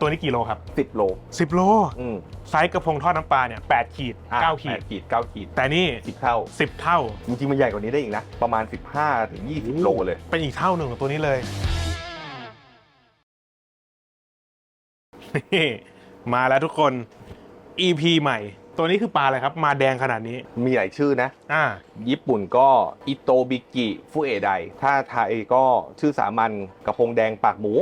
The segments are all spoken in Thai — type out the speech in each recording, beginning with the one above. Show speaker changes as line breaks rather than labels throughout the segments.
ตัวนี้กี่โลครับ
สิบโล
10 โล
อืม
ไซส์กระพงทอดน้ำปลาเนี่ย8ขีด
อะ
9ขีด
แปขีดเก้าขีด
แต่นี่
สิบเท่า
10 เท่า
จริงๆ มันใหญ่กว่านี้ได้อีกนะ ประมาณ 15 ถึง 20 โลเลย
เป็นอีกเท่าหนึ่งของตัวนี้เลยนี่มาแล้วทุกคน EP ใหม่ ตัวนี้คือปลาอะไรครับ มาแดงขนาดนี้
มีหลายชื่อนะ
อ่า
ญี่ปุ่นก็อิโตบิกิ ฟุเอได ถ้าไทยก็ชื่อสามัญกระพงแดงปากหมู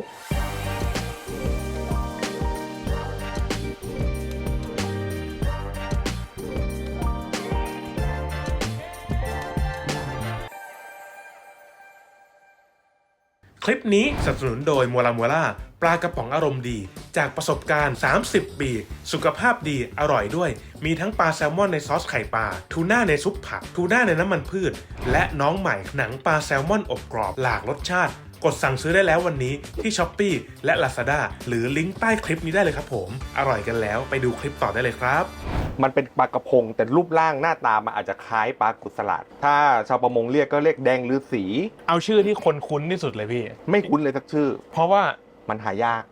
คลิปนี้สนับสนุนโดยมัวลามัวล่าปลากระป๋องอารมณ์ดี จากประสบการณ์ 30 ปี สุขภาพดีอร่อยด้วย มีทั้งปลาแซลมอนในซอสไข่ปลาทูน่าในซุปผักทูน่าในน้ำมันพืช และน้องใหม่หนังปลาแซลมอนอบกรอบหลากรสชาติ กดสั่งซื้อได้แล้ววันนี้ที่ s h อ p e e และ Lazada หรือลิงก์ใต้คลิปนี้ได้เลยครับผม อร่อยกันแล้วไปดูคลิปต่อได้เลยครับ
มันเป็นปลากระพงแต่รูปร่างหน้าตามันอาจจะคล้ายปลากุสลาดถ้าชาวประมงเรียกก็เรียกแดงหรือสี
เอาชื่อที่คนคุ้นที่สุดเลยพี่
ไม่คุ้นเลยสักชื่อ
เพราะว่า
มันหายาก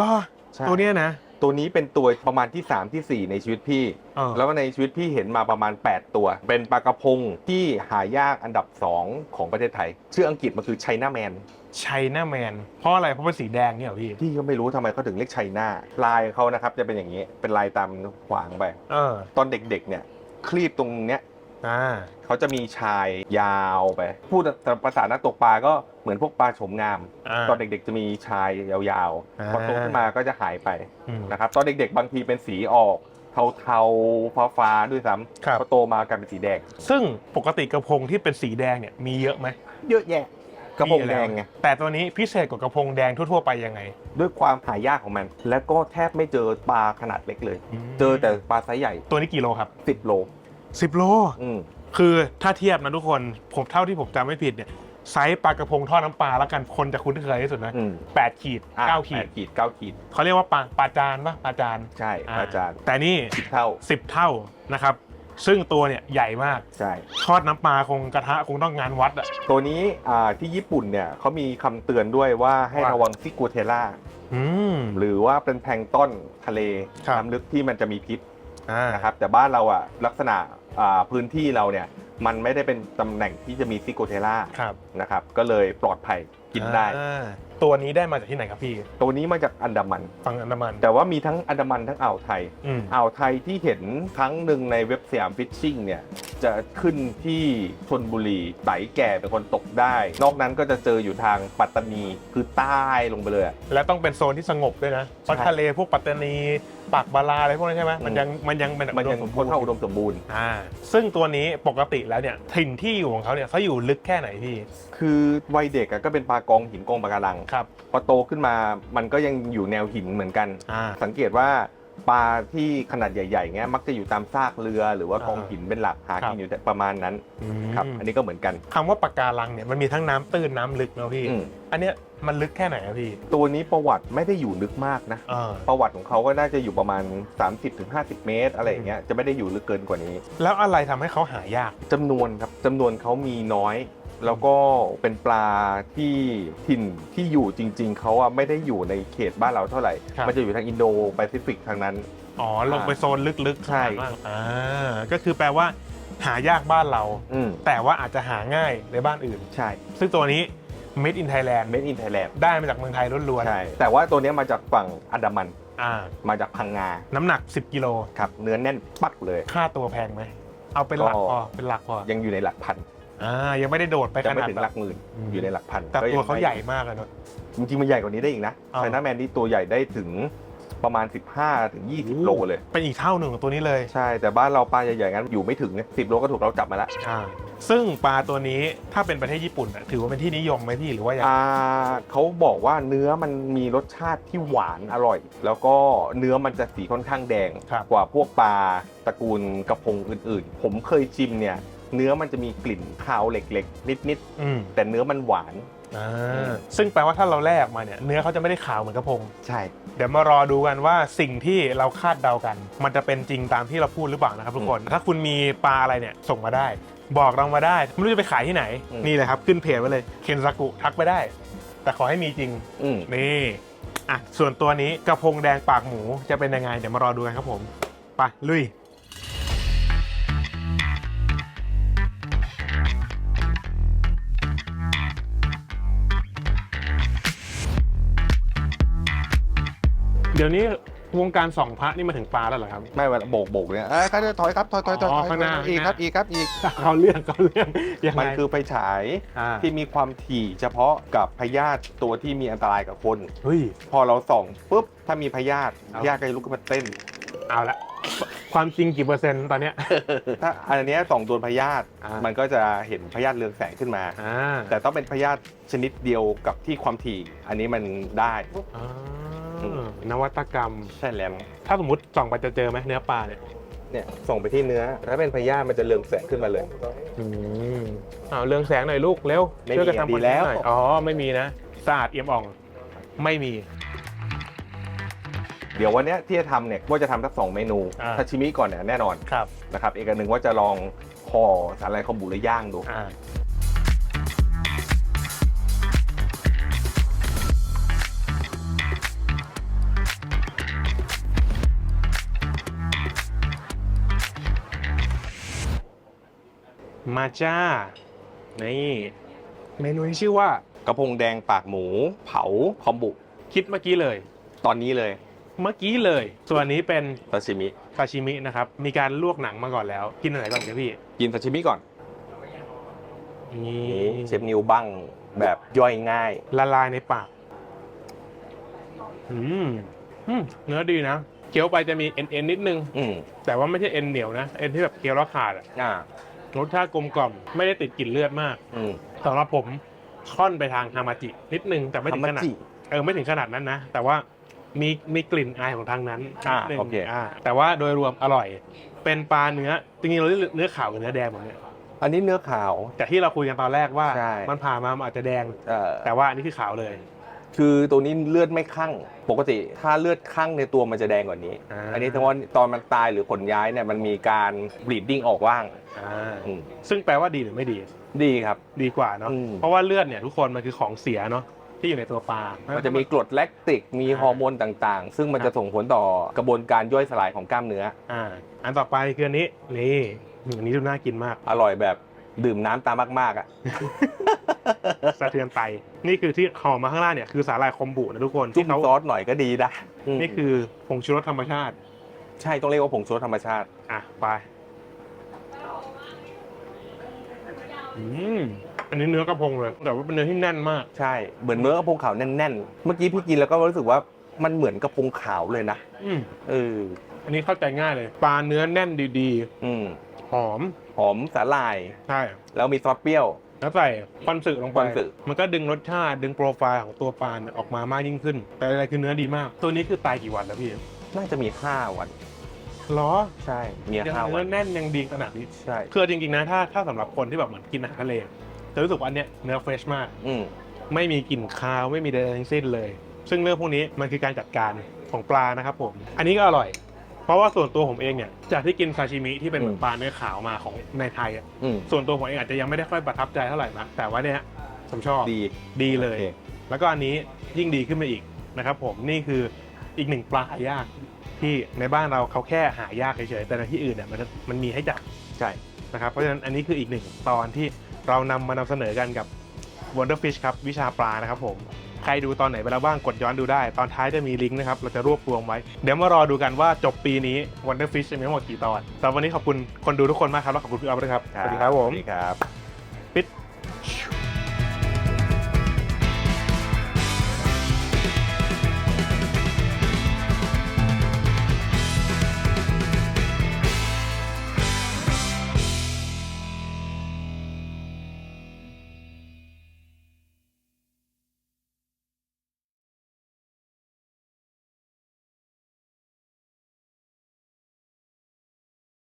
รอ
ใช่
ตัวเนี้ยนะ
ตัวนี้เป็นตัวประมาณที่ 3 ที่ 4 ในชีวิตพี่
เออ
แล้วก็ในชีวิตพี่เห็นมาประมาณ 8 ตัว เป็นปลากระพงที่หายากอันดับ 2 ของประเทศไทย ชื่ออังกฤษมันคือไชน่าแมน
ไชน่าแมนเพราะอะไรเพราะเป็นสีแดงเนี่ยเหรอพี่
พี่ก็ไม่รู้ทำไมเขาถึงเรียกไชน่าลายเขานะครับจะเป็นอย่างนี้เป็นลายตามขวางไป
เออ
ตอนเด็กๆเนี่ยคลีบตรงเนี้ย
อ่า
เขาจะมีชายยาวไป พูดแต่ภาษานักตกปลาก็เหมือนพวกปลาโฉมงาม
อ่า
ตอนเด็กๆจะมีชายยาว
อ่า
ๆพอโตขึ้นมาก็จะหายไป
อืม
นะครับตอนเด็กๆ บางทีเป็นสีออกเทาๆฟ้าๆด้วยซ้
ครับำ
พอโตมากลายเป็นสีแดง
ซึ่งปกติกระพงที่เป็นสีแดงเนี่ยมีเยอะไหม
เยอะแยะ กระพงแดงไง
แต่ตัวนี้พิเศษกว่ากระพงแดงทั่วๆไปยังไง
ด้วยความหายากของมัน แล้วก็แทบไม่เจอปลาขนาดเล็กเลย
อืม
เจอแต่ปลาไซส์ใหญ่
ตัวนี้กี่โลครับ
10 โล
10โล
อืม
คือถ้าเทียบนะทุกคนผมเท่าที่ผมจำไม่ผิดเนี่ยไซส์ปลากระพงทอดน้ำปลาแล้วกันคนจะคุ้นเคยที่สุดนะ
อืม
8ขีด
อะ
9ขี
แป
ด
ขีดเก้าขีด
เขาเรียกว่าปลาปลาจานปะปลาจาน
ใช่ อาจารย์
แต่นี่
สิบเท่า
10 เท่านะครับ ซึ่งตัวเนี่ยใหญ่มาก
ใช่
ทอดน้ำปลาคงกระทะคงต้องงานวัดอะ
ตัวนี้อ่าที่ญี่ปุ่นเนี่ยเขามีคำเตือนด้วยว่าให้
ว่า
ระวังซิกูเทล่า
อืม
หรือว่าเป็นแพลงก์ต้นทะเล
ครับ
น้ำลึกที่มันจะมีพิษ
อ่า
นะครับ แต่บ้านเราอะลักษณะอ่าพื้นที่เราเนี่ยมันไม่ได้เป็นตำแหน่งที่จะมีซิโกเทล่า
ครับ
นะครับ ก็เลยปลอดภัยกินได้
อ่า ตัวนี้ได้มาจากที่ไหนครับพี่
ตัวนี้มาจากอันดามัน
ฝั่งอันดามัน
แต่ว่ามีทั้งอันดามันทั้งอ่าวไทย
อืม
อ่าวไทยที่เห็นครั้งหนึ่งในเว็บสยามฟิชชิ่งเนี่ย จะขึ้นที่ชนบุรีไตแก่เป็นคนตกได้ นอกนั้นก็จะเจออยู่ทางปัตตานีคือใต้ลงไปเลยอะ
และต้องเป็นโซนที่สงบด้วยนะเพราะ
ใช่
ทะเลพวกปัตตานีปากบาลาอะไรพวกนั้นใช่ไหม
อืม
มันยังมันยังเป็นแบบ
มันยัง
อุด
ค่อนข้าง
ส
อุ
บูรณ์
ดมสมบูรณ์
อ่าซึ่งตัวนี้ปกติแล้วเนี่ยถิ่นที่อยู่ของเขาเนี่ยเขาอยู่ลึกแค่ไหนพี่
คือวัยเด็กอะก็เป็นปลากองหินกองปะการัง
ครับ
พอโตขึ้นมามันก็ยังอยู่แนวหินเหมือนกัน
อ่า
สังเกตว่าปลาที่ขนาดใหญ่ๆเงี้ยมักจะอยู่ตามซากเรือหรือว่ากองหินเป็นหลักหา
ครับ
กินอยู่แต่ประมาณนั้น
อืม
ครับอันนี้ก็เหมือนกัน
คำว่าปะการังเนี่ยมันมีทั้งน้ำตื้นน้ำลึกเนอะพี่
อืม
อันเนี้ยมันลึกแค่ไหนอะพี่
ตัวนี้ประวัติไม่ได้อยู่ลึกมากนะ
เออ
ประวัติของเขาก็น่าจะอยู่ประมาณ 30-50 เมตร อะไรอย่างเงี้ยจะไม่ได้อยู่ลึกเกินกว่านี้
แล้วอะไรทำให้เขาหายาก
จำนวนครับจำนวนเขามีน้อย แล้วก็เป็นปลาที่ถิ่นที่อยู่จริง ๆเขาอะไม่ได้อยู่ในเขตบ้านเราเท่าไหร่
ครับ
มันจะอยู่ทางอินโดแปซิฟิกทางนั้น
อ๋อ ลงไปโซนลึกๆ
ใช่
ข้างล่างอ่าก็คือแปลว่าหายากบ้านเรา
อืม
แต่ว่าอาจจะหาง่ายในบ้านอื่น
ใช่
ซึ่งตัวนี้ made in Thailand
Made in Thailand
ได้มาจากเมืองไทยล้วน
ใช่ แต่ว่าตัวเนี้ยมาจากฝั่งอันดามัน
ๆอ่า
มาจากพังงา
น้ำหนัก 10 กิโล
ครับ เนื้อแน่นปักเลย
ค่าตัวแพงไหม เอาเป็นหลัก
ก็
พอเป็นหลักพอ
ยังอยู่ในหลักพัน
อ่ายังไม่ได้โดดไป
จะ
ข
ไม่
นาด
ถึง
แบ
หลั
บ
กหมื่น
อืม
อยู่ในหลักพัน
แต่
ก็
ตัว
ยัง
เขา
ไม่
ใหญ่มากเลยเนอะ
จริงๆมันใหญ่กว่านี้ได้อีกนะ
อ้าว
ไชน่าแมนที่ตัวใหญ่ได้ถึงประมาณ 15ถึง20 โลเลย
เป็นอีกเท่าหนึ่งของตัวนี้เลย
ใช่แต่บ้านเราปลาใหญ่ๆงั้นอยู่ไม่ถึงเนี่ยสิโลก็ถูกเราจับมาแล้ว
อ่า ซึ่งปลาตัวนี้ถ้าเป็นประเทศญี่ปุ่นน่ะถือว่าเป็นที่นิยมไหมพี่หรือว่ายัง
อ่าเขาบอกว่าเนื้อมันมีรสชาติที่หวานอร่อย แล้วก็เนื้อมันจะสีค่อนข้างแดง
ครับ
กว่าพวกปลาตระกูลกระพงอื่นๆ ผมเคยชิมเนี่ย เนื้อมันจะมีกลิ่นคาวเล็กๆ นิด
อืม
ๆ แต่เนื้อมันหวาน
อ่า
อืม
ซึ่งแปลว่าถ้าเราแลกมาเนี่ยเนื้อเขาจะไม่ได้ขาวเหมือนกระพง
ใช่
เดี๋ยวมารอดูกันว่าสิ่งที่เราคาดเดากัน มันจะเป็นจริงตามที่เราพูดหรือเปล่านะครับทุกคน ถ้าคุณมีปลาอะไรเนี่ยส่งมาได้ บอกเรามาได้ไม่รู้จะไปขายที่ไหนนี่เลยครับ ขึ้นเพจไว้เลยเคนซากุทักไปได้ แต่ขอให้มีจริง
อืม
นี่อะส่วนตัวนี้กระพงแดงปากหมูจะเป็นยังไง เดี๋ยวมารอดูกันครับผม ไปลุย ดี๋ยวนี้วงการสองพระนี่มาถึงปลาแล้วเหรอครับ
ไม่เวลาโบกโบกเนี่ยเอ้ยครับถอยครับถอยถอยถอย
อ๋อ
ถอย
ข้างหน้า
อีกครับอีกครับอีก
เขาเรื่องเขาเรื่องยังไง
มันคือไฟฉาย
อ่า
ที่มีความถี่เฉพาะกับพยาธิตัวที่มีอันตรายกับคน
เฮ้ย
พอเราส่องปุ๊บถ้ามีพยาธิ
เอา
พยาธิก็จะลุกขึ้นมาเต้น
เอาละความจริงกี่เปอร์เซ็นต์ตอนเนี้ย
ถ้าอันเนี้ยส่องโดนพยาธิ
อ่ามั
มันก็จะเห็นพยาธิเรืองแสงขึ้นมา
อ่า
แต่ต้องเป็นพยาธิชนิดเดียวกับที่ความถี่ อันนี้มันได้
อ่า นวัตกรรม
ใช่แล้ว
ถ้าสมมติส่องไปจะเจอไหมเนื้อปลาเนี่ย
เนี่ยส่งไปที่เนื้อ ถ้าเป็นพยาธิมันจะเรืองแสงขึ้นมาเลย
อืมเอาเรืองแสงหน่อยลูกเร็ว
ไม่มี
ช่วยกันทำ
ดีแล้ว
คอนเทนต์หน่อยอ๋อไม่มีนะสะอาดเอี่ยมอ่อง ไม่มี
เดี๋ยววันเนี้ยที่จะทำเนี่ยว่าจะทำสักสองเมนู
อ่า
ซาชิมิก่อนเนี่ยแน่นอน
ครับ
นะครับอีกอันหนึ่งว่าจะลองห่อสาหร่ายคอมบุหรือย่างดู
อ่า มาจ้า นี่ เมนูที่ชื่อว่า
กระพงแดงปากหมู เผาคอมบุ
คิดเมื่อกี้เลย
ตอนนี้เลย
เมื่อกี้เลย ส่วนนี้เป็น
ซาชิมิ
ซาชิมินะครับ มีการลวกหนังมาก่อนแล้ว กินอะไรก่อนครับพี่
กินซาชิมิก่อน
นี่
นี่เชฟนิวบ้างแบบย่อยง่าย
ละลายในปาก อืมอืมเนื้อดีนะ เคี้ยวไปจะมีเอ็นเอ็นนิดนึง
อืม
แต่ว่าไม่ใช่เอ็นเหนียวนะ เอ็นที่แบบเคี้ยวแล้วขาดอะ
อ่า ร
สชาติกลมกล่อมไม่ได้ติดกลิ่นเลือดมาก
อืม
สำหรับผมค่อนไปทางฮามาจิ นิดนึงแต่ไม่ถึงขนาด
จิ
เออไม่ถึงขนาดนั้นนะ แต่ว่ามีมีกลิ่นอายของทางนั้น
อ่า
นิดนึง
โอเค
อ่าแต่ว่าโดยรวมอร่อย เป็นปลาเนื้อจริงๆเราเรียกเนื้อขาวกับเนื้อแดงหมดเนี่ย
อันนี้เนื้อขาว
แต่ที่เราคุยกันตอนแรกว่า
ใช่
มันผ่ามามันอาจจะแดง
เอ่อ
แต่ว่าอันนี้คือขาวเลย
คือตัวนี้เลือดไม่คั่ง ปกติถ้าเลือดคั่งในตัวมันจะแดงกว่านี้
อ่า
อันนี้ทั้งว่าตอนมันตายหรือขนย้ายเนี่ยมันมีการ bleeding ออกว่าง
อ่า
อืม
ซึ่งแปลว่าดีหรือไม่ดี
ดีครับ
ดีกว่าเนาะ
อืม
เพราะว่าเลือดเนี่ยทุกคนมันคือของเสียเนาะที่อยู่ในตัวปลา
มันจะมีกรดแลคติกมีฮอร์โมนต่างๆ ซึ่งมันจะส่งผลต่อกระบวนการย่อยสลายของกล้ามเนื้อ
อ่า อันต่อไปคืออันนี้ นี่อันนี้ดูน่ากินมาก
อร่อยแบบ ดื่มน้ำตามมากๆอะ
สะเทือนไตนี่คือที่ห่อมาข้างล่างเนี่ยคือสาหร่ายคอมบุนะทุกคน
จุ่
ที่
ม
เขา
ซอสหน่อยก็ดีนะม
นี่คือผงชูรสธรรมชาติ
ใช่ต้องเรียกว่าผงชูรสธรรมชาติ
อะไปอืมอันนี้เนื้อกระพงเลยแต่ว่าเป็นเนื้อที่แน่นมาก
ใช่เหมือนเนื้อกระพงขาวแน่นๆ เมื่อกี้พี่กินแล้วก็รู้สึกว่ามันเหมือนกระพงขาวเลยนะ
อืม
เออ
อันนี้เข้าใจง่ายเลย ปลาเนื้อแน่นดี
อืม
ๆ หอม
หอมสาหร่าย
ใช่
แล้วมีซอสเปรี้ยว
แล้วใส่คอนสึลงไป
คอนสึ
มันก็ดึงรสชาติ ดึงโปรไฟล์ของตัวปลาเนี่ยออกมามากยิ่งขึ้น แต่อะไรคือเนื้อดีมาก ตัวนี้คือตายกี่วันแล้วพี่
น่าจะมี5วัน
หรอ
ใช่มี
ยัง
ห้า
เนื้
วั
อนแน่นยังดีขนาดนี้
ใช่
คือจริงๆนะถ้าถ้าสำหรับคนที่แบบเหมือนกินอาหารทะเลจะรู้สึกว่าอันเนี้ยเนื้อเฟรชมาก
อืม
ไม่มีกลิ่นคาวไม่มีใดๆทั้งสิ้นเลย ซึ่งเรื่องพวกนี้มันคือการจัดการของปลานะครับผม อันนี้ก็อร่อย เพราะว่าส่วนตัวผมเองเนี่ยจากที่กินซาชิมิที่เป็นเหมือนปลาเนื้อขาวมาของในไทยอะ
อืม
ส่วนตัวผมเองอาจจะยังไม่ได้ค่อยประทับใจเท่าไหร่นะแต่ว่าเนี่ยผมชอบ
ดี
ดีเลย
โอเค
แล้วก็อันนี้ยิ่งดีขึ้นไปอีกนะครับผมนี่คืออีกหนึ่งปลาหายากที่ในบ้านเราเขาแค่หายากเฉยๆแต่ในที่อื่นเนี่ยมันมันมีให้จับ
ใช่
นะครับเพราะฉะนั้นอันนี้คืออีกหนึ่งตอนที่เรานำมานำเสนอกันกับ Wonder Fish ครับวิชาปลานะครับผม ใครดูตอนไหนไปแล้วบ้างกดย้อนดูได้ ตอนท้ายจะมีลิงก์นะครับ เราจะรวบรวมไว้ เดี๋ยวมารอดูกันว่าจบปีนี้ Wonder Fish จะมีทั้งหมดกี่ตอนสำหรับวันนี้ขอบคุณคนดูทุกคนมากครับ แล้วขอบคุณพี่อ๊อฟด้วยครับ สวัสดีครับผม
สวัสดีครับ
ปิด